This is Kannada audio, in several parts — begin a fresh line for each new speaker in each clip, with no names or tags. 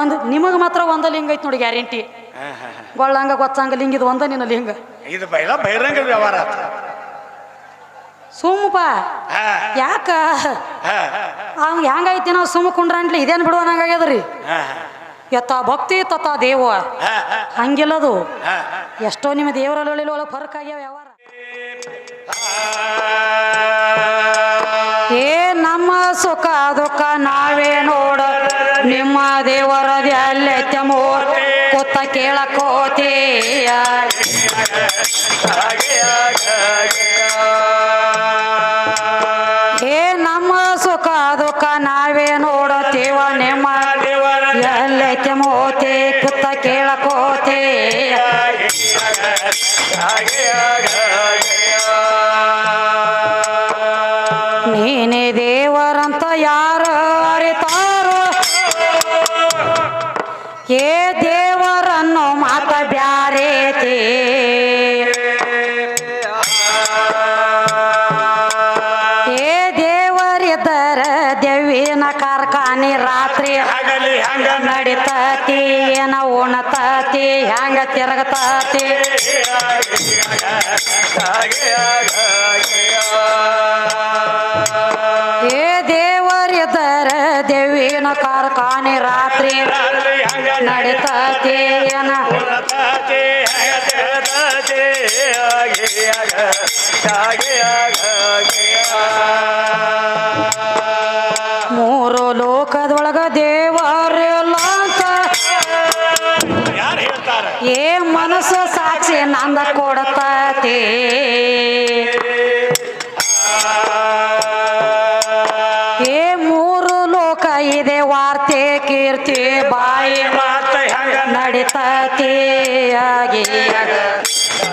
ಒಂದು ನಿಮಗೆ ಮಾತ್ರ ಒಂದ ಲಿಂಗ ಐತಿ ನೋಡಿ ಗ್ಯಾರಂಟಿ. ಗೊಳ್ಳಂಗ ಗೊತ್ತಂಗ ಲಿಂಗ ಇದು ಒಂದ ನಿನ್ನ ಲಿಂಗ.
ಇದು ಬೈಲ ಬಹಿರಂಗ ವ್ಯವಹಾರ.
ಸುಮ್ಮಪ್ಪ. ಯಾಕ? ಅವ್ ಹೆಂಗೈತಿ ನಾವು ಸುಮ್ಮ ಕುಂಡ್ರಂಟ್ಲಿ ಇದೇನು ಬಿಡುವ ನಂಗಾಗ್ಯದ್ರಿ ಯಥ ಭಕ್ತಿ ತತ್ತ ದೇವ. ಹಂಗಿಲ್ಲದು. ಎಷ್ಟೋ ನಿಮ್ಮ ದೇವರಲ್ಲಿ ಒಳಗೆ ಫರ್ಕ್ ಆಗ್ಯಾವ ವ್ಯವಹಾರ. ಏ ನಮ್ಮ ಸುಖ ದುಃಖ ನಾವೇ ನೋಡ ನಿಮ್ಮ ದೇವರದಿ ಅಲ್ಲೇ ತೆಮೋ ಕೊತ್ತ ಕೇಳಕೋತೀಯ ಏ ದೇವರಿದ್ದರ ದೇವಿನ ಕಾರ್ಖಾನೆ ರಾತ್ರಿ ನಡಿತತಿ ಏನ? ಮೂರು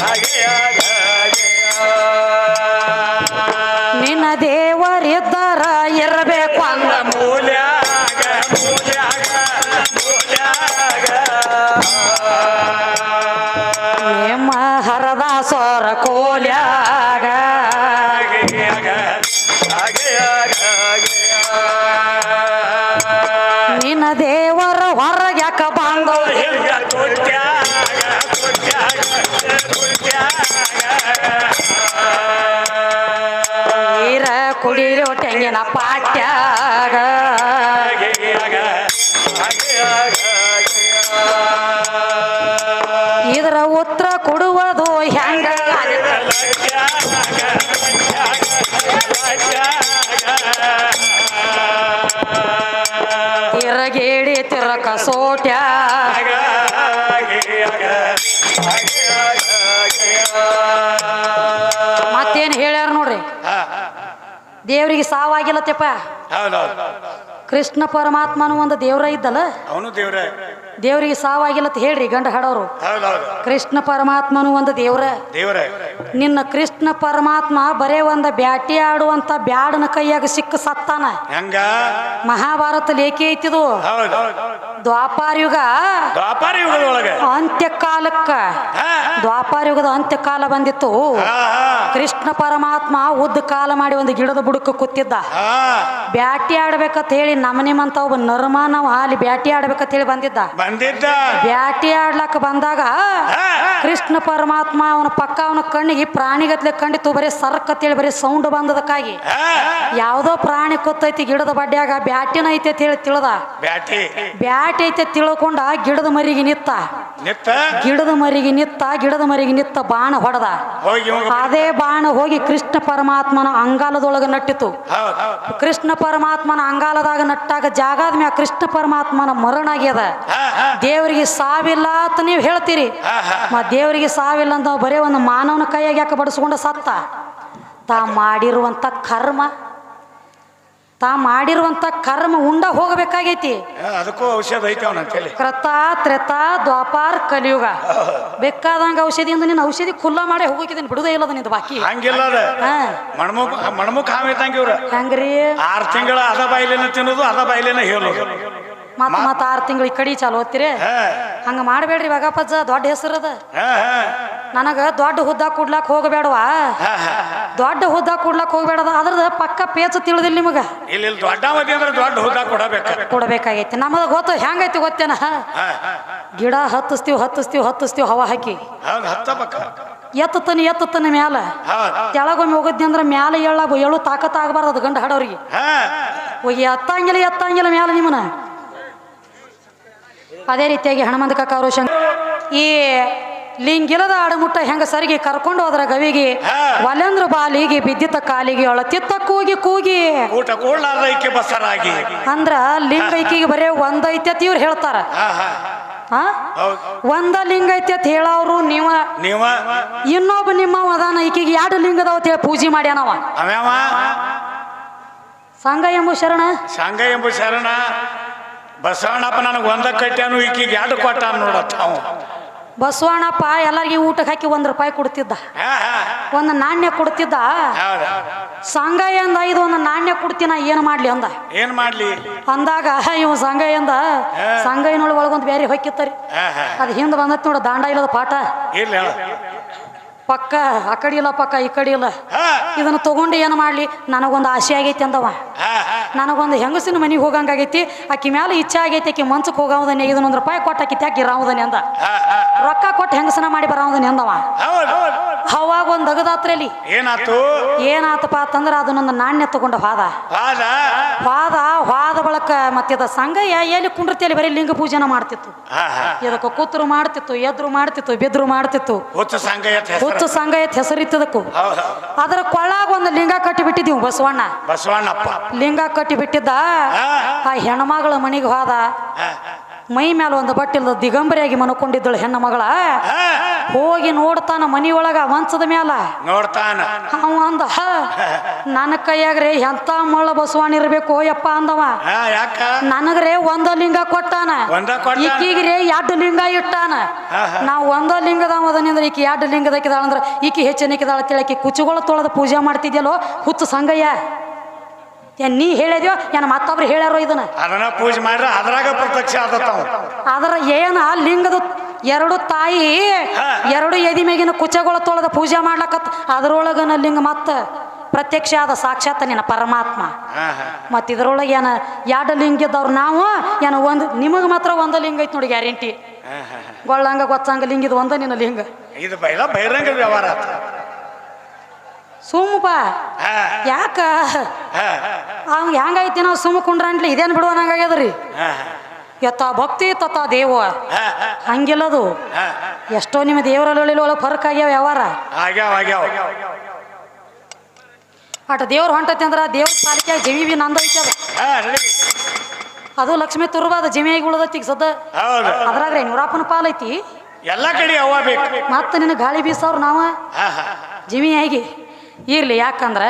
ನಿನ್ನ ಕುಡಿರೋ ದೇವ್ರಿಗೆ ಸಾವಾಗಿಲ್ಲತ್ತಪ್ಪ ಕೃಷ್ಣ ಪರಮಾತ್ಮನು ಒಂದು ದೇವ್ರ ಇದ್ದಲ್ಲ?
ಅವನು ದೇವ್ರೆ.
ದೇವ್ರಿಗೆ ಅಂತ ಹೇಳ್ರಿ ಗಂಡ ಹಾಡೋರು. ಕೃಷ್ಣ ಪರಮಾತ್ಮನು ಒಂದು ದೇವ್ರ.
ದೇವ್ರ.
ನಿನ್ನ ಕೃಷ್ಣ ಪರಮಾತ್ಮ ಬರೇ ಒಂದ ಬ್ಯಾಟಿ ಆಡುವಂತ ಬ್ಯಾಡನ ಕೈಯಾಗ ಸಿಕ್ಕ ಸತ್ತಾನ.
ಹಂಗ?
ಮಹಾಭಾರತ ಲೇಖಿ ಐತಿದು. ದ್ವಾಪಾರ ಯುಗ
ದ್ವಾಪಾರ ಯುಗದೊಳಗೆ
ಅಂತ್ಯಕಾಲಕ್ಕ. ದ್ವಾಪಾರ ಯುಗದ ಅಂತ್ಯಕಾಲ ಬಂದಿತ್ತು. ಕೃಷ್ಣ ಪರಮಾತ್ಮ ಉದ್ದ ಕಾಲ ಮಾಡಿ ಒಂದು ಗಿಡದ ಬುಡಕ ಕೂತಿದ್ದ. ಬ್ಯಾಟಿ ಆಡ್ಬೇಕಂತ ಹೇಳಿ ನಮ್ಮ ನಿಮ್ಮಂತ ಒಬ್ಬ ನರ್ಮ ನಾವು ಅಲ್ಲಿ ಬ್ಯಾಟಿ ಆಡ್ಬೇಕಂತ ಹೇಳಿ ಬಂದಿದ್ದ.
ಬಂದಿದ್ದ.
ಬ್ಯಾಟಿ ಆಡ್ಲಕ್ಕ ಬಂದಾಗ. ಕೃಷ್ಣ ಪರಮಾತ್ಮ ಅವನ ಪಕ್ಕ ಅವನ ಕಣ್ಣಿಗೆ ಪ್ರಾಣಿಗತ್ಲೆ ಕಂಡಿತ್ತು. ಬರೀ ಸರ್ಕ್ ಅಂತೇಳಿ ಬರೀ ಸೌಂಡ್ ಬಂದದಕ್ಕಾಗಿ. ಯಾವ್ದೋ ಪ್ರಾಣಿ ಕೊತ್ತೈತಿ ಗಿಡದ ಬಡ್ಡ್ಯಾಗ ಬ್ಯಾಟಿನ ಐತೆ ಅಂತ ಹೇಳಿ ತಿಳ್ದ.
ಬ್ಯಾಟಿ.
ಬ್ಯಾಟಿ ಐತೆ ತಿಳ್ಕೊಂಡ ಗಿಡದ ಮರಿಗೆ ನಿತ್ತ.
ನಿತ್ತ?
ಗಿಡದ ಮರಿಗೆ ನಿತ್ತ ಗಿಡದ ಮರಿಗೆ ನಿತ್ತ ಬಾಣ ಹೊಡೆದ. ಅದೇ ಬಾಣ ಹೋಗಿ ಕೃಷ್ಣ ಪರಮಾತ್ಮನ ಅಂಗಾಲದೊಳಗೆ ನಟ್ಟಿತು ಕೃಷ್ಣ ಪರಮಾತ್ಮನ ಅಂಗಾಲದಾಗ ನಟ್ಟಾಗ ಜಾಗಾದ ಮ್ಯಾಗ ಕೃಷ್ಣ ಪರಮಾತ್ಮನ ಮರಣ ಆಗ್ಯದ ದೇವರಿಗೆ ಸಾವಿಲ್ಲ ಅಂತ ನೀವು ಹೇಳ್ತೀರಿ.
ಹಾ, ಹಾ.
ಮ ದೇವರಿಗೆ ಸಾವಿಲ್ಲ ಅಂತ ಬರೀ ಒಂದು ಮಾನವನ ಕೈಯಾಗ ಯಾಕೆ ಬಡಿಸ್ಕೊಂಡ ಸತ್ತ? ತಾ ಮಾಡಿರುವಂತ ಕರ್ಮ. ತಾ ಮಾಡಿರುವಂತ ಕರ್ಮ ಉಂಡ ಹೋಗಬೇಕಾಗೈತಿ.
ಹಾ, ಅದಕ್ಕೂ ಔಷಧ ಐತೆ
ಕೃತ ತ್ರೇತ ದ್ವಾಪಾರ ಕಲಿಯುಗ. ಬೇಕಾದಂಗ ಔಷಧಿಯಿಂದ ನಿನ್ನ ಔಷಧಿ ಖುಲ್ಲ ಮಾಡಿ ಹೋಗಿದ್ದೀನಿ ಬಿಡುದೇ ಇಲ್ಲದ ನಿಂದು ಬಾಕಿ.
ಹಂಗಿಲ್ಲ
ಹಾ.
ಮಣ್ಮುಖ ಹಾಮಿದ್ದಂಗೆ ಇವ್ರ.
ಹೆಂಗ್ರಿ?
ಆರು ತಿಂಗಳ ಅದ ಬಾಯಿಲೇನ ತಿನ್ನೋದು ಅದ ಬಾಯಿಲೇನ ಹೇಳೋದು
ಮತ್ ಮತ್ತೆ ಆರು ತಿಂಗಳು ಈ ಕಡಿ ಚಾಲು ಓದ್ತೀರಿ
ಹಾ.
ಹಂಗ ಮಾಡಬೇಡ್ರಿ ಬಗಪ್ಪಜ್ಜ ದೊಡ್ಡ ಹೆಸರು ಅದ.
ಹಾ ಹಾ.
ನನಗ ದೊಡ್ಡ ಹುದ್ದ ಕೂಡ್ಲಾಕ್ ಹೋಗಬೇಡವಾ. ದೊಡ್ಡ ಹುದ್ದ ಕೂಡ್ಲಾಕ್ ಹೋಗ್ಬೇಡದ? ಅದ್ರದ ಪಕ್ಕ ಪೇಚ ತಿಳಿದಿಲ್ಲ ನಿಮಗ? ಕೊಡಬೇಕಾಗೈತಿ. ನಮ್ಮದ ಗೊತ್ತು ಹೆಂಗೈತಿ ಗೊತ್ತೇನ? ಗಿಡ ಹತ್ತಿಸ್ತೀವಿ ಹತ್ತಿಸ್ತೀವಿ ಹತ್ತಿಸ್ತೀವಿ ಹವಾ ಹಾಕಿ. ಎತ್ತತನ ಎತ್ತತನ ಮ್ಯಾಲ. ಕೆಳಗೊಮ್ಮೆ ಹೋಗದ್ನಿ ಅಂದ್ರೆ ಮ್ಯಾಲ ಹೇಳ ಹೇಳು ತಾಕತ್ ಆಗಬಾರ್ದು ಅದು ಗಂಡ ಹಾಡೋರಿಗೆ. ಹೋಗಿ ಎತ್ತಂಗಿಲ್ಲ ಎತ್ತಂಗಿಲ್ಲ ಮ್ಯಾಲ ನಿಮ್ಮನ ಅದೇ ರೀತಿಯಾಗಿ ಹನುಮಂತ ಕಕ್ಕಾರು ಶಂಕ ಈ ಲಿಂಗಿಲದ ಆಡಮುಟ್ಟ ಹೆಂಗ ಸರಿಗೆ ಕರ್ಕೊಂಡು ಹೋದ್ರ ಗವಿಗೆ ವಲೇಂದ್ರ ಬಾಲಿಗೆ ಬಿದ್ದಿತ್ತ ಕಾಲಿಗೆ ಅಳತಿತ್ತ ಕೂಗಿ ಕೂಗಿ.
ಊಟ ಬಸರಾಗಿ
ಅಂದ್ರ ಲಿಂಗ ಐಕಿಗೆ ಬರೇ ಒಂದೈತೆ ಅಂತ ಇವ್ರು ಹೇಳ್ತಾರ. ಒಂದ ಲಿಂಗ ಐತಿ ಅಂತ ಹೇಳವ್ರು ನೀವ.
ನೀವ.
ಇನ್ನೊಬ್ಬ ನಿಮ್ಮ ಅದಾನ ಈಕಿಗೆ ಎರಡು ಲಿಂಗದವ ಅಂತ ಹೇಳಿ ಪೂಜೆ ಮಾಡ್ಯಾನವ.
ಸಾಂಗ
ಸಂಘ ಎಂಬು ಶರಣ.
ಸಂಘ ಎಂಬ ಶರಣ. ಬಸವಣ್ಣಪ್ಪ ನನಗೆ ಒಂದ ಕಟ್ಟ್ಯಾನು ಈಕಿಗೆ ಎರಡು ಕೊಟ್ಟ ನೋಡತ್ತ ಅವ.
ಬಸವಣ್ಣಪ್ಪ ಎಲ್ಲರಿಗೂ ಊಟಕ್ಕೆ ಹಾಕಿ ಒಂದ್ ರೂಪಾಯಿ ಕೊಡ್ತಿದ್ದ. ಒಂದು ನಾಣ್ಯ ಕೊಡ್ತಿದ್ದ. ಸಂಘ ಎಂದ ಇದು ಒಂದು ನಾಣ್ಯ ಕೊಡ್ತೀನ ಏನು ಮಾಡ್ಲಿ ಅಂದ.
ಏನ್ ಮಾಡ್ಲಿ?
ಅಂದಾಗ ಇವ್ ಎಂದ ಸಂಘ ಏನೊಳಗೆ ಒಳಗೊಂದು ಬೇರೆ ಹೊಕ್ಕಿತ್ತರಿ ಅದು ಹಿಂದೆ ಬಂದತ್ ನೋಡು ದಾಂಡ ಇಲ್ಲದ ಪಾಠ.
ಇಲ್ಲ.
ಪಕ್ಕ ಆ ಕಡೆ ಇಲ್ಲ ಪಕ್ಕ ಈ ಕಡೆ ಇಲ್ಲ. ಇದನ್ನ ತಗೊಂಡು ಏನು ಮಾಡ್ಲಿ? ನನಗೊಂದು ಆಸೆ ಆಗೈತಿ ಅಂದವ. ನನಗೊಂದು ಹೆಂಗಸಿನ ಮನೆಗೆ ಹೋಗಂಗಾಗೈತಿ ಆಕಿ ಮ್ಯಾಲ ಇಚ್ಛೆ ಆಗೈತಿ ಆಕಿ ಮಂಚಕ್ಕೆ ಇದನ್ನ ಇದನ್ನೊಂದು ರೂಪಾಯಿ ಕೊಟ್ಟು ಆಕಿ ತ್ಯಾಕಿ ರಾವದನೆ ಅಂದ. ರೊಕ್ಕ ಕೊಟ್ಟು ಹೆಂಗಸನ ಮಾಡಿ ಬರಾವದನೆ ಅಂದವ. ಅವಾಗ ಒಂದು ಅಗದಾತ್ರಲ್ಲಿ
ಏನಾತು?
ಏನಾತಪ್ಪ ಅಂತಂದ್ರೆ ಅದನ್ನೊಂದು ನಾಣ್ಯ ತಗೊಂಡು ಹೋದ
ವಾದ?
ವಾದ ವಾದ ಬಳಕ ಮತ್ತಿದ ಸಂಘ ಎಲ್ಲಿ ಕುಂಡ್ರತಿಯಲ್ಲಿ ಬರೀ ಲಿಂಗ ಪೂಜೆನ ಮಾಡ್ತಿತ್ತು. ಇದಕ್ಕೆ ಕೂತರು ಮಾಡ್ತಿತ್ತು ಎದ್ರು ಮಾಡ್ತಿತ್ತು ಬಿದ್ರು ಮಾಡ್ತಿತ್ತು.
ಸಂಘ
ಹುಚ್ಚು ಸಂಘ ಎತ್ ಹೆಸರಿತ್ತದಕ್ಕೂ ಅದರ ಕೊಳ್ಳಾಗ ಒಂದು ಲಿಂಗ ಕಟ್ಟಿ ಬಿಟ್ಟಿದ್ದೀವಿ ಬಸವಣ್ಣ.
ಬಸವಣ್ಣಪ್ಪ.
ಲಿಂಗ ಕಟ್ಟಿ ಬಿಟ್ಟಿದ್ದ ಆ ಹೆಣ್ಮಗಳ ಮನೆಗೆ ಹೋದ. ಮೈ ಮೇಲೆ ಒಂದು ಬಟ್ಟಿಲ್ದ ದಿಗಂಬರಿಯಾಗಿ ಮನಕೊಂಡಿದ್ದಳು ಹೆಣ್ಣು ಮಗಳ ಹೋಗಿ ನೋಡ್ತಾನ ಮನಿಯೊಳಗ ಮಂಚದ ಮ್ಯಾಲ.
ನೋಡ್ತಾನ.
ಅವ ಅಂದ "ಹ, ನನ್ನ ಕೈಯಾಗ್ರೆ ಎಂತ ಮಳ್ಳ ಬಸವಣ್ಣ ಇರ್ಬೇಕು ಯಪ್ಪ ಅಂದವ. ನನಗ್ರೆ ಒಂದ ಲಿಂಗ ಕೊಟ್ಟಾನ. ಈಕೀಗ್ರೆ ಎರಡು ಲಿಂಗ ಇಟ್ಟಾನ. ನಾವು ಒಂದ ಲಿಂಗದವದನಿಂದ್ರ ಈಕಿ ಎರಡು ಲಿಂಗದಕ್ಕಿದಾಳ ಅಂದ್ರ ಈಕಿ ಹೆಚ್ಚಿನಕ್ಕಿದಾಳ ತಿಳಕಿ ಕುಚುಗಳು ತೊಳೆದು ಪೂಜೆ ಮಾಡ್ತಿದ್ಯಲ್ಲೋ? ಹುಚ್ಚು ಸಂಗಯ್ಯ. ಏನ್ ನೀ ಹೇಳಿದ್ಯೋ? ಏನ ಮತ್ತೊಬ್ರು ಹೇಳ್ಯಾರೋ ಇದನ್ನ?
ಅದನ್ನ ಪೂಜೆ ಮಾಡ್ರೆ ಅದ್ರಾಗ ಪ್ರತ್ಯಕ್ಷ
ಅದರ ಏನ ಲಿಂಗದ ಎರಡು ತಾಯಿ ಎರಡು ಎದಿ ಮೇಗಿನ ಕುಚಗಳು ತೊಳೆದ ಪೂಜೆ ಮಾಡ್ಲಕತ್ ಅದ್ರೊಳಗನ ಲಿಂಗ ಮತ್ತ ಪ್ರತ್ಯಕ್ಷ ಆದ ಸಾಕ್ಷಾತ್ ನಿನ್ನ ಪರಮಾತ್ಮ. ಮತ್ತ ಇದ್ರೊಳಗೆ ಏನ ಎರಡು ಲಿಂಗ ಇದ್ದವ್ರು ನಾವು? ಏನ ಒಂದು ನಿಮಗೆ ಮಾತ್ರ ಒಂದು ಲಿಂಗ ಐತಿ ನೋಡಿ ಗ್ಯಾರಂಟಿ. ಗೊಳ್ಳಂಗ ಗೊತ್ತಂಗ ಲಿಂಗಿದ ಒಂದ ನಿನ್ನ ಲಿಂಗ.
ಇದು ಬೈಲ ಬಹಿರಂಗ ವ್ಯವಹಾರ ಸುಮ್ಮಪ್ಪ
ಸುಮ್ಮ ಯಾಕ? ಅವ್ ಹೆಂಗೈತಿ ನಾವು ಸುಮ್ಮ ಕುಂಡ್ರಂಟ್ಲಿ ಇದೇನು ಬಿಡುವನಂಗಾಗ್ಯದ್ರಿ
ಹಾ
ಯಥ ಭಕ್ತಿ ತತ್ತ ದೇವ. ಹಂಗಿಲ್ಲದು. ಎಷ್ಟೋ ನಿಮ್ಮ ದೇವರಲ್ಲಿ ಒಳಗೆ ಫರ್ಕ್ ಆಗ್ಯಾವ ವ್ಯವಹಾರ. ಅಟ ದೇವ್ರು ಹೊಂಟತಿ ಅಂದ್ರ ದೇವ್ರ ಪಾಲಿಕೆ ಜೀವಿ ಬಿ ನಂದ ಐತಿ ಅದು ಅದು ಲಕ್ಷ್ಮಿ ತುರ್ಬಾದ ಜಮಿಯಾಗಿ ಉಳ್ದೈತಿ ಈಗ ಸದ್ದ.
ಹೌದು.
ಅದ್ರಾಗ್ರೆ ನೂರಪ್ಪನ ಪಾಲೈತಿ.
ಎಲ್ಲ ಕಡೆ ಬೇಕು.
ಮತ್ತೆ ನಿನ್ನ ಗಾಳಿ ಬೀಸವ್ರು ನಾವ. ಜಿಮಿಯಾಗಿ. ಇರ್ಲಿ ಯಾಕಂದ್ರ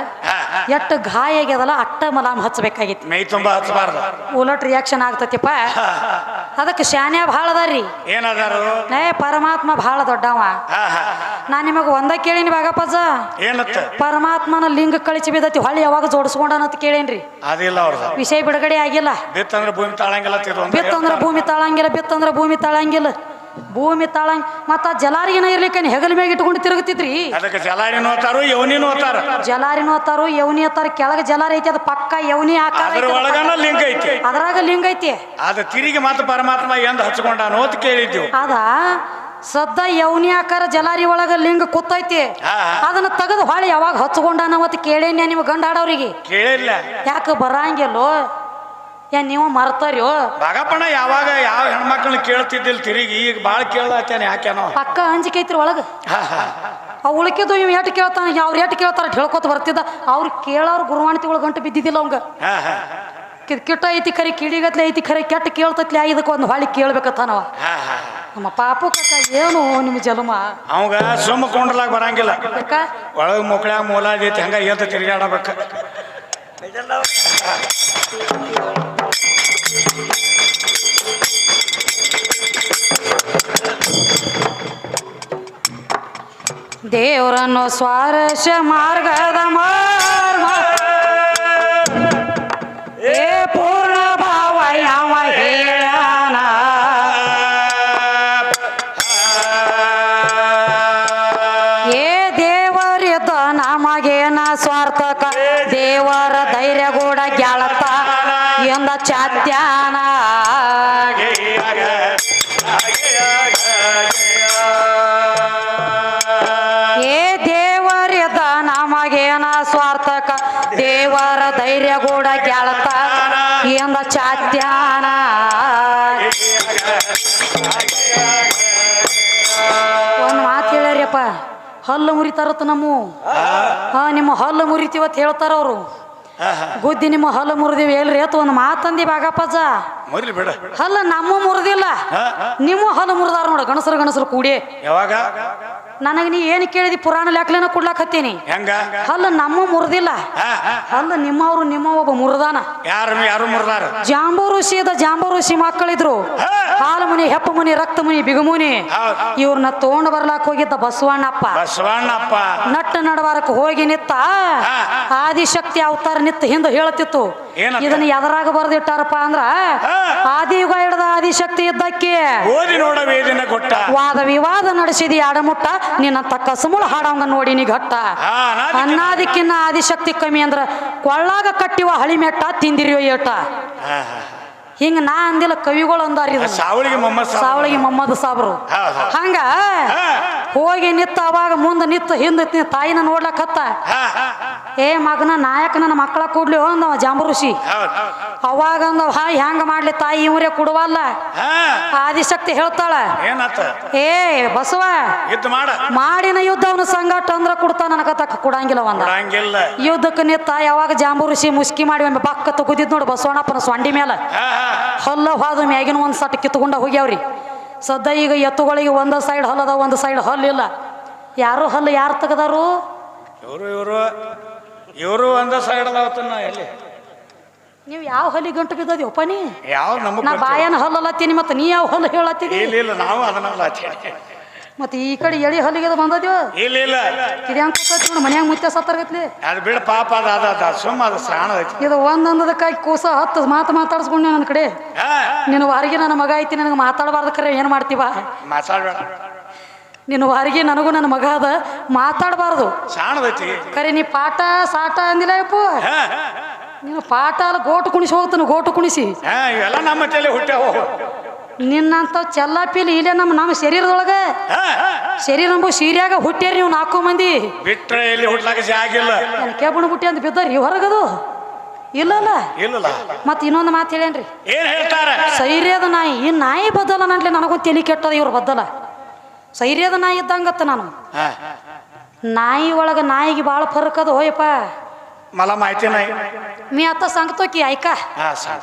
ಎಷ್ಟು ಗಾಯ ಆಗ್ಯದಲ್ಲ ಅಟ್ಟ ಮಲಾಮ್ ಹಚ್ಚಬೇಕಾಗಿತ್ತು
ಮೈ ತುಂಬಾ ಹಚ್ಚಬಾರ್ದು.
ಉಲಟ್ ರಿಯಾಕ್ಷನ್ ಆಗ್ತತಿಪ್ಪ. ಅದಕ್ಕೆ ಶಾನ್ಯ ಭಾಳ ಅದಾರ್ರಿ
ಏನದಾರು?
ನೇ ಪರಮಾತ್ಮ ಭಾಳ ದೊಡ್ಡವ. ನಾ ನಿಮಗೆ ಒಂದ ಕೇಳಿನಿ ಬಾಗಪ್ಪಜ್ಜ
ಏನತ್ತ?
ಪರಮಾತ್ಮನ ಲಿಂಗ ಕಳಿಸಿ ಬಿದ್ದತಿ ಹೊಳ್ಳಿ ಯಾವಾಗ ಜೋಡಿಸ್ಕೊಂಡನಂತ ಕೇಳೇನ್ರಿ.
ಅದಿಲ್ಲ ಅವ್ರದ್ದು
ವಿಷಯ ಬಿಡುಗಡೆ ಆಗಿಲ್ಲ.
ಬಿತ್ತಂದ್ರೆ ಭೂಮಿ ತಾಳಂಗಿಲ್ಲ
ಬಿತ್ತಂದ್ರ ಭೂಮಿ ತಾಳಂಗಿಲ್ಲ ಬಿತ್ತಂದ್ರ ಭೂಮಿ ತಾಳಂಗಿಲ್ಲ. ಭೂಮಿ ತಾಳಂಗ್ ಮತ್ತ ಏನ ಇರ್ಲಿಕ್ಕೆ ಹೆಗಲ ಮ್ಯಾಗ ಇಟ್ಕೊಂಡು ತಿರುಗುತ್ತಿದ್ರಿ
ಅದಕ್ಕೆ ನೋತಾರು ಹೋತಾರು ಯವನಿನೂ ಹೋತಾರ
ಜಲಾರಿನೂ ಅತ್ತಾರು? ಯವ್ನಿ ಅತ್ತಾರ ಕೆಳಗೆ ಜಲಾರಿ ಐತಿ ಅದು ಪಕ್ಕ ಯವನಿ ಆಕಾರ
ಒಳಗನ ಲಿಂಗ ಐತಿ.
ಅದ್ರಾಗ ಲಿಂಗ ಐತಿ.
ಅದ ತಿರುಗಿ ಮತ್ತೆ ಪರಮಾತ್ಮ ಎಂದ ಹಚ್ಕೊಂಡಾನು ಅಂತ ಕೇಳಿದ್ದೀವಿ.
ಅದ ಸದ್ದ ಯವನಿ ಆಕಾರ ಜಲಾರಿ ಒಳಗ ಲಿಂಗ ಕೂತೈತಿ. ಅದನ್ನ ತೆಗೆದು ಹೊಳಿ ಯಾವಾಗ ಹಚ್ಕೊಂಡಾನವತ್ ಕೇಳೇನ್ಯ ನಿಮ್ಮ ಗಂಡ ಆಡೋರಿಗೆ.
ಕೇಳಿಲ್ಲ.
ಯಾಕೆ ಬರಂಗಿಲ್ಲೋ? ಏನ್ ನೀವು ಮರ್ತಾರ್ಯೋ?
ಭಾಗಪ್ಪಣ ಯಾವಾಗ ಯಾವ ಹೆಣ್ಮಕ್ಳನ್ನ ಕೇಳ್ತಿದ್ದಿಲ್ಲ ತಿರುಗಿ ಈಗ ಭಾಳ ಕೇಳತ್ತೇನೆ ಯಾಕೆನೋ
ಪಕ್ಕ ಅಂಜಿಕೆ ಐತ್ರಿ ಒಳಗ ಅವ್ ಉಳ್ಕಿದ್ದು ಇವ್ ಎಟ್ ಕೇಳ್ತಾನ ಯಾವ ಎಟ್ ಕೇಳ್ತಾರ ಹೇಳ್ಕೊತ ಬರ್ತಿದ್ದ. ಅವ್ರು ಕೇಳೋರು ಗುರುವಾಣಿತಿಗಳು ಗಂಟು ಬಿದ್ದಿದ್ದಿಲ್ಲ ಅವಂಗ.
ಹಾ ಹಾ.
ಕಿತ್ ಕಿಟ್ಟ ಐತಿ ಖರೆ ಕಿಡಿಗತ್ಲೆ ಐತಿ ಖರೆ ಕೆಟ್ಟ ಕೇಳ್ತತ್ಲೆ ಇದಕ್ಕೆ ಒಂದು ಹೊಳಿ ಕೇಳ್ಬೇಕತ್ತಾನವ.
ಹಾ ಹಾ
ನಮ್ಮ ಪಾಪು ಕಕ್ಕ ಏನು ನಿಮ್ಮ ಜಲಮ.
ಅವಂಗ ಸುಮ್ಮ ಕೊಂಡ್ಲಾಗ ಬರಂಗಿಲ್ಲ.
ಯಾಕ?
ಒಳಗೆ ಮುಕ್ಳ್ಯಾಗ ಮೂಲ ಐತಿ ಹಂಗ ಎದ್ದು ತಿರುಗಾಡಬೇಕು
ದೇವರನ್ನು ಸ್ವಾರಶ ಮಾರ್ಗದ ಮಾರ್ಗ. ಏ ಪೂರ್ಣ ಭಾವ ಯಾವ ಹೇಳಾನ? ಏ ದೇವರಿತ ನಮಗೇನ ಸ್ವಾರ್ಥಕ? ದೇವರ ಧೈರ್ಯ ಕೂಡ ಗೆಳತ ಎಂದ ಚಾತ್ಯ ಎಂದ ಚಾತ್ಯಾನ. ಒಂದು ಮಾತು ಹೇಳ್ಯಾರಪ್ಪ ಹಲ್ಲು ಮುರಿತಾರತ್ ನಮ್ಮ. ಹಾ ನಿಮ್ಮ ಹಲ್ಲು ಮುರಿತೀವತ್ ಹೇಳ್ತಾರ ಅವರು. ಬುದ್ಧಿ ನಿಮ್ಮ ಹಲ್ಲು ಮುರಿದಿವಿ ಎಲ್ರಿ ಅತ್ ಒಂದು ಮಾತಂದಿ ಬಾಗಪ್ಪಜ್ಜ
ಬಿಡ.
ಹಲ್ಲ ನಮ್ಮ ಮುರಿದಿಲ್ಲ. ನಿಮ್ಮ ಹಲ್ಲು ಮುರಿದಾರ ನೋಡ ಗಣಸರು ಗಣಸರು ಕೂಡಿ.
ಯಾವಾಗ?
ನನಗೆ ನೀ ಏನು ಕೇಳಿದಿ? ಪುರಾಣ ಲೆಕ್ಕಲೇನ ಕೊಡ್ಲಾಕತ್ತೀನಿ
ಹೆಂಗ?
ಅಲ್ಲ ನಮ್ಮ ಮುರಿದಿಲ್ಲ. ಹಲ್ಲ ನಿಮ್ಮವ್ರು ನಿಮ್ಮ ಒಬ್ಬ ಮುರಿದಾನ.
ಯಾರು ಯಾರು ಮುರ್ದಾರ?
ಜಾಂಬೂ ಜಾಂಬೂ ಋಷಿ ಮಕ್ಕಳಿದ್ರು. ಹಾಲು ಮುನಿ ಹೆಪ್ಪ ಮುನಿ ರಕ್ತ ಮುನಿ ಬಿಗುಮುನಿ. ಇವ್ರನ್ನ ತಗೊಂಡ್ ಬರ್ಲಾಕ್ ಹೋಗಿದ್ದ ಬಸವಣ್ಣಪ್ಪ.
ಬಸವಣ್ಣಪ್ಪ.
ನಟ್ಟ ನಡವಾರಕ್ಕೆ ಹೋಗಿ ನಿತ್ತ. ಆದಿಶಕ್ತಿ ಅವತಾರ ನಿತ್ತ ಹಿಂದೆ ಹೇಳತಿತ್ತು? ಇದನ್ನ ಎದರಾಗ ಬರ್ದಿಟ್ಟಾರಪ್ಪ ಅಂದ್ರ ಆದಿಯುಗ ಹಿಡ್ದ ಆದಿಶಕ್ತಿ ಇದ್ದಕ್ಕೆ
ಓದಿ ನೋಡ ವೇದಿನ ಕೊಟ್ಟ.
ವಾದ ವಿವಾದ ನಡೆಸಿದಿ ಅಡಮುಟ್ಟ ನಿನ್ನಂತ ಕಸಮುಳ ಹಾಡಂಗ ನೋಡಿ ನೀ ಘಟ್ಟ ಅನ್ನಾದಿಕ್ಕಿನ್ನ ಆದಿಶಕ್ತಿ ಕಮ್ಮಿ ಅಂದ್ರ ಕೊಳ್ಳಾಗ ಕಟ್ಟಿವ ಹಳಿಮೆಟ್ಟ ತಿಂದಿರಿಯೋ ಏಟ. ಹಿಂಗ ನಾ ಅಂದಿಲ್ಲ ಕವಿಗಳು ಅಂದಾರ.
ಸಾವಳಿಗೆ
ಮೊಹಮ್ಮದ್ ಸಾಬ್ರು. ಹಂಗ ಹೋಗಿ ನಿತ್ತ ಅವಾಗ ಮುಂದೆ ನಿತ್ತ ಹಿಂದೆ ತಾಯಿನ
ನೋಡ್ಲಕ್ಕತ್ತ.
ಏ ಮಗನ ನಾಯಕ ನನ್ನ ಮಕ್ಕಳ ಕೊಡ್ಲಿ ಅಂದವ ಜಾಂಬ ಋಷಿ. ಅವಾಗ ಅಂದವ ಹಾ ಹೆಂಗ ಮಾಡ್ಲಿ ತಾಯಿ ಇವರೇ ಕೊಡುವಲ್ಲ? ಆದಿಶಕ್ತಿ ಹೇಳ್ತಾಳ. ಏ ಬಸವ ಮಾಡಿನ ಯುದ್ಧ ಅವನ ಸಂಘಟ ಅಂದ್ರ ಕೊಡ್ತಾ ನನಗ ತಕ್ಕ ಕೊಡಂಗಿಲ್ಲ ಒಂದ. ಯುದ್ಧಕ್ಕೆ ನಿತ್ತ ಯಾವಾಗ ಜಾಂಬು ಋಷಿ ಮುಸ್ಕಿ ಮಾಡಿ ಒಮ್ಮೆ ಬಕ್ಕ ತಗುದಿದ್ ನೋಡು ಬಸವಣ್ಣಪ್ಪನ ಸೊಂಡಿ ಮೇಲೆ. ಹಲ್ಲ ಹಾದು ಮ್ಯಾಗಿನ ಒಂದ್ ಸಟ್ ಕಿತ್ಕೊಂಡ ಹೋಗ್ಯಾವ್ರಿ. ಸದ್ದ ಈಗ ಎತ್ತುಗಳಿಗೆ ಒಂದು ಸೈಡ್ ಹಲ್ಲದ ಒಂದು ಸೈಡ್ ಹಲ್ಲಿಲ್ಲ ಯಾರು ಹಲ್ಲು ಯಾರು ತೆಗೆದಾರು?
ಇವರು ಇವರು ಇವರು ಒಂದ ಸೈಡ್ ಅದಾವತ್ತನ್ನ ಎಲ್ಲಿ?
ನೀವು ಯಾವ ಹಲ್ಲಿ ಗಂಟು ಬಿದ್ದದ್ಯಪ್ಪ ನೀ?
ಯಾವ ನಮ್ಮ
ನಾ. ಬಾಯನ ಹಲ್ಲತ್ತೀನಿ ಮತ್ತೆ ನೀ ಯಾವ ಹಲ್ಲು ಹೇಳತ್ತೀನಿ
ಇಲ್ಲ ಇಲ್ಲ ನಾವು ಅದನ್ನೆಲ್ಲ
ಮತ್ತೆ ಈ ಕಡೆ ಎಳಿ ಹಲ್ಲಿಗೆ ಬಂದದ್ಯೋ?
ಇಲ್ಲ ಇಲ್ಲ.
ಕೂತೈತಿ ನೋಡು ಮನ್ಯಾಗ ಮುತ್ಯ ಸತ್ತರ್ಗತ್ಲಿ.
ಅದು ಬಿಡ ಪಾಪ ಅದ ಅದ ಅದ ಸುಮ್ಮ ಅದು ಸಾಣ ಐತಿ
ಇದು ಒಂದೊಂದದಕ್ಕಾಗಿ ಕೂಸ ಹತ್ತು ಮಾತು ಮಾತಾಡ್ಸ್ಕೊಂಡು ನನ್ನ ಕಡೆ. ನಿನ್ನ ವಾರಿಗೆ ನನ್ನ ಮಗ ಐತಿ ನನಗೆ ಮಾತಾಡಬಾರ್ದು ಕರೆ ಏನು ಮಾಡ್ತೀವ?
ಮಾತಾಡಬೇಡ.
ನಿನ್ನ ವಾರಿಗೆ ನನಗೂ ನನ್ನ ಮಗ ಅದ ಮಾತಾಡಬಾರ್ದು.
ಸಾಣದೈತಿ
ಕರೆ ನೀ ಪಾಠ ಸಾಟ ಅಂದಿಲ್ಲ ಅಪ್ಪ
ಹಾ
ನೀನು ಪಾಠ ಅಲ್ಲ ಗೋಟು ಕುಣಿಸಿ ಹೋಗ್ತಾನೆ ಗೋಟು ಕುಣಿಸಿ.
ಎಲ್ಲ ನಮ್ಮ ತಲೆ
ನಿನ್ನಂತ ಚೆಲ್ಲಾಪಿಲಿ ಇಲ್ಲೇ ನಮ್ಮ ನಮ್ಮ ಶರೀರದೊಳಗೆ? ಶರೀರ ನಂಬು ಸೀರ್ಯಾಗ ಹುಟ್ಟ್ಯಾರ ನೀವು ನಾಲ್ಕು ಮಂದಿ.
ಬಿಟ್ರೆ ಇಲ್ಲಿ ಹುಟ್ಲಾಕ
ಆಗಿಲ್ಲ. ಕೇಬಣ ಬುಟ್ಟಿ ಅಂತ ಬಿದ್ದಾರಿ ಹೊರಗದು. ಇಲ್ಲಲ್ಲ?
ಇಲ್ಲಲ್ಲ.
ಮತ್ತೆ ಇನ್ನೊಂದು ಮಾತು ಹೇಳೇನ್ರಿ
ಏನ್ ಹೇಳ್ತಾರ?
ಸೈರ್ಯದ ನಾಯಿ ಈ ನಾಯಿ ಬದಲ ನನ್ಲಿ ನನಗೊಂದು ತಲೆ ಕೆಟ್ಟದ ಇವ್ರು ಬದಲ. ಸೈರ್ಯದ ನಾಯಿ ಇದ್ದಂಗತ್ತ ನಾನು. ನಾಯಿ ಒಳಗೆ ನಾಯಿಗೆ ಭಾಳ ಫರಕ್ ಅದು ಹೋಯಪ್ಪ.
मला माहिती नाही.
मी आता सांगतो की ऐका.
हा सांग.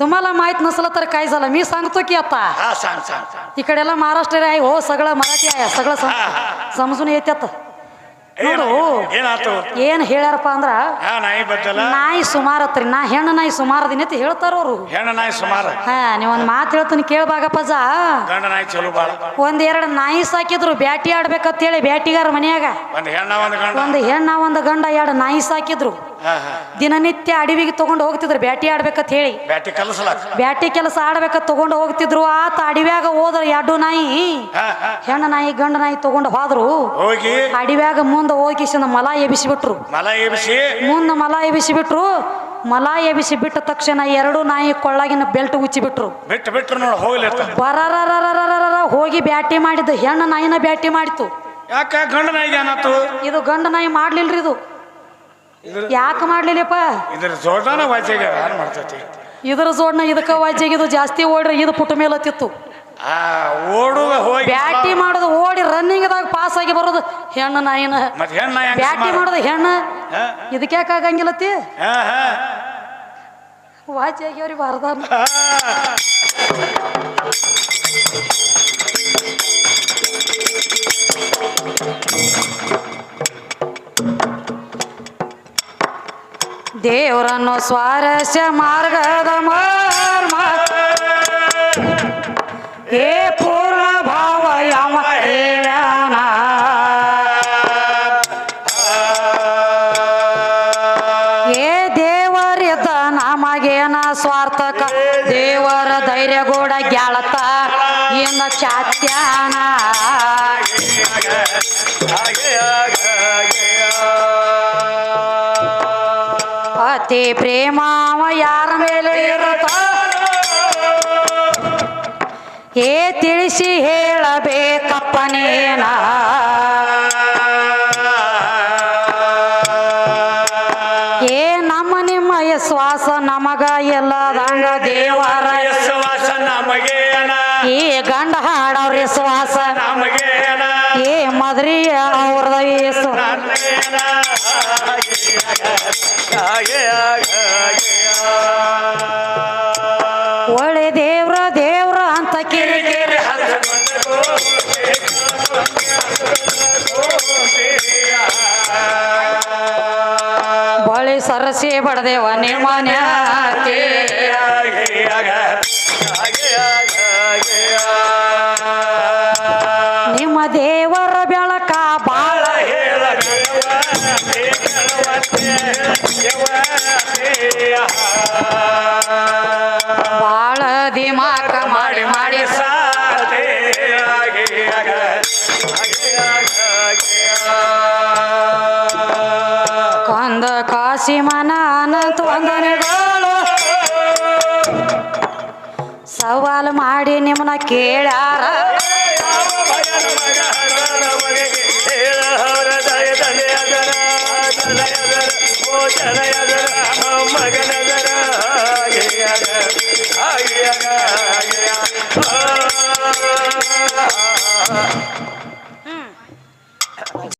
तुम्हाला माहीत नसलं तर काय झालं? मी सांगतो की आता.
हा सांग सांग सांग.
इकडेला महाराष्ट्र आहे. हो सगळं मराठी आहे. सगळं सम- समजून येत्यात. ನೋಡು.
ಏನಾತು
ಏನ್ ಹೇಳ್ಯಾರಪ್ಪ ಅಂದ್ರ
ನಾಯಿ ಬದ್ದಲ
ನಾಯಿ ಸುಮಾರು ಹತ್ರಿ ನಾ ಹೆಣ್ಣು ನಾಯಿ ಸುಮಾರು ದಿನ ಅಂತ ಹೇಳ್ತಾರ ಅವ್ರು.
ಹೆಣ್ಣ ನಾಯಿ ಸುಮಾರು.
ಹಾ ನೀವೊಂದ್ ಮಾತು ಹೇಳ್ತೀನಿ ಕೇಳ್ಬಾಗಪ್ಪಜ
ಗಂಡ ನಾಯಿ ಚಲೋ ಬಾಳ.
ಒಂದ್ ಎರಡು ನಾಯಿ ಸಾಕಿದ್ರು ಬ್ಯಾಟಿ ಆಡ್ಬೇಕಂತ ಹೇಳಿ ಬ್ಯಾಟಿಗಾರ ಮನ್ಯಾಗ.
ಒಂದ್ ಹೆಣ್ಣ ಒಂದ್ ಗಂಡ.
ಒಂದು ಹೆಣ್ಣ ಒಂದು ಗಂಡ ಎರಡು ನಾಯಿ ಸಾಕಿದ್ರು. ದಿನನಿತ್ಯ ಅಡವಿಗೆ ತಗೊಂಡು ಹೋಗ್ತಿದ್ರು ಬ್ಯಾಟಿ ಆಡ್ಬೇಕಂತ ಹೇಳಿ.
ಬ್ಯಾಟಿ
ಕೆಲಸ ಆಡ್ಬೇಕ ತಗೊಂಡು ಹೋಗ್ತಿದ್ರು ಆತ ಅಡವ್ಯಾಗ ಹೋದ್ರ ಎರಡು ನಾಯಿ. ಹೆಣ್ಣು ನಾಯಿ ಗಂಡ ನಾಯಿ ತಗೊಂಡು ಹೋದ್ರು.
ಹೋಗಿ.
ಅಡವ್ಯಾಗ ಮುಂದೆ ಹೋಗಿಸಿದ ಮಲ ಎಬ್ಬಿಸಿಬಿಟ್ರು.
ಮಲ
ಮುಂದೆ ಮಲ ಎಬಿಸಿಬಿಟ್ರು ಮಲ ಎಬಿಸಿ ಬಿಟ್ಟ ತಕ್ಷಣ ಎರಡು ನಾಯಿ ಕೊಳ್ಳಾಗಿನ ಬೆಲ್ಟ್ ಉಚ್ಚಿ
ಬಿಟ್ಟು ಬಿಟ್ರು ನೋಡು ಹೋಗ್ಲಿ ಅಂತ.
ಬರರರರರರರ ಹೋಗಿ ಬ್ಯಾಟಿ ಮಾಡಿದ್ದು ಹೆಣ್ಣು ನಾಯಿನ ಬ್ಯಾಟಿ ಮಾಡಿತು
ಯಾಕ ಗಂಡ ನಾಯಿಗೆ ಏನಾತು
ಇದು ಗಂಡ ನಾಯಿ ಮಾಡ್ಲಿಲ್ರಿ ಇದು. ಯಾಕೆ ಮಾಡ್ಲಿಲ್ಲಪ್ಪ?
ಇದ್ರ ಜೋಡ್ನ ಮಾಡ್ತೈತಿ?
ಇದ್ರ ಜೋಡ್ನ ಇದಕ್ಕ ವಾಜ್ಯಾಗಿದು ಜಾಸ್ತಿ ಓಡ್ರಿ ಇದು ಪುಟ ಮೇಲತ್ತಿತ್ತು
ಆ ಓಡುವ ಹೋಗಿ
ಬ್ಯಾಟಿ ಮಾಡೋದು ಓಡಿ ರನ್ನಿಂಗ್ದಾಗ ಪಾಸ್ ಆಗಿ ಬರೋದು ಹೆಣ್ಣು ನಾಯಿನ.
ಮತ್ತೆ ಹೆಣ್ಣ
ಬ್ಯಾಟಿ ಮಾಡುದು ಹೆಣ್ಣು. ಇದಕ್ಕೆ
ಹಾ
ವಾಚ್ ಆಗ್ಯಾವ್ರಿ ಬಾರ್ದಾನ ದೇವರನ್ನು ಸ್ವಾರಸ್ಯ ಮಾರ್ಗದ ಮರ್ಮ ಅತಿ ಪ್ರೇಮ ಅವ ಯಾರ ಮೇಲೆ ಇರುತ್ತ ಏ ತಿಳಿಸಿ ಹೇಳಬೇಕಪ್ಪನೇನ ಏ ನಮ್ಮ ನಿಮ್ಮ ವಿಶ್ವಾಸ ನಮಗ ಎಲ್ಲದಂಗ ದೇವರ.
ಯಶವಾಸ ನಮಗೆ
ಏ ಗಂಡ ಹಾಡವ್ರ ವಿಶ್ವಾಸ.
ನಮಗೆ
ಏ ಮದ್ರಿ ಅವ್ರದ
ನನ್ನೇನ
ಒಳ್ಳೆ ದೇವ್ರ ದೇವ್ರ ಅಂತ ಕಿರಿಕಿರಿ ಬಳಿ ಸರಸಿ ಬಡದೇವ